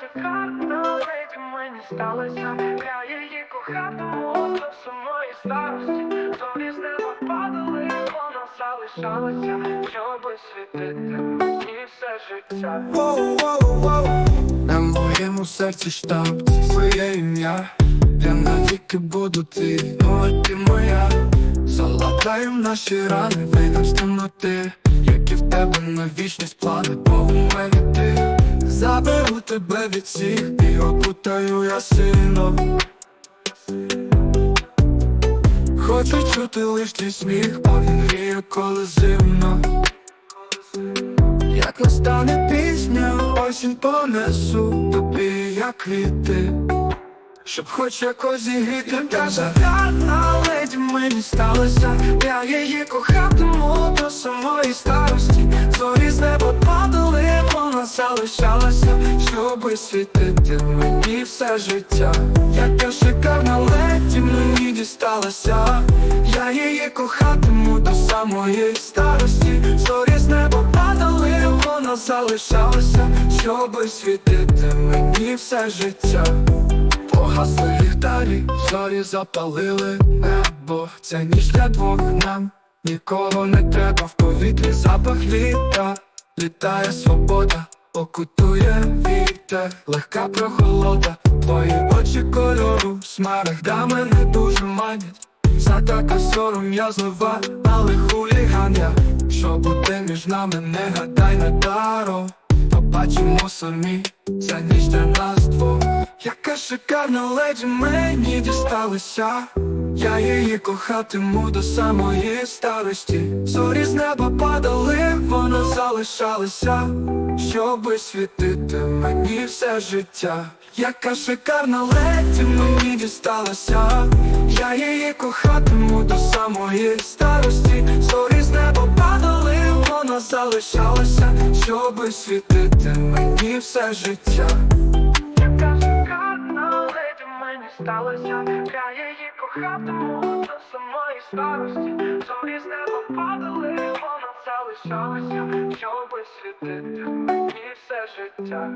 шикарна леді мені сталося. Я її кохатиму до самої старості. Зорі з неба падали, вона залишалася. Щоби світити мені все життя. Воу-воу-воу На моєму серці штамп це своє ім'я. Я навіки буду твій, ну а ти моя. Залатаєм наші рани, вийдем з темноти. Які в тебе на вічність плани, бо у мене ти тебе від всіх і окутаю я сином. Хочу чути лиш твій сміх, бо він гріє, коли зимно. Як настане пісня, осінь понесу тобі, як квіти, щоб хоч якось зігріти Каже, гарна леді мені сталося, я її кохатиму до самої старості, залишалася, щоби світити мені все життя. Яка шикарна леді мені дісталася, я її кохатиму до самої старості, зорі з неба падали, вона залишалася, щоби світити мені все життя. Погасли ліхтарі, зорі запалили небо, це ніж для двох нам, нікого не треба в повітрі. Запах літа, літає свобода, окутує вітер, легка прохолода, твої очі кольору, смарагдами мене дуже манять. За така сором я злива, але хуліган я. Що буде між нами, не гадай на даро. Побачимо самі, за ніч для нас двох. Яка шикарна леді мені дісталася Я її кохатиму до самої старості. Зорі з неба падали, вона залишалася Щоби світити мені все життя. Яка шикарна леді мені дісталася. Я її кохатиму до самої старості. Зорі з неба падали, вона залишалася Щоби світити мені все життя. Яка шикарна леді мені сталося Я її кохатиму до самої старості. Зорі з неба падали, вона залишалася Щоби світити мені все життя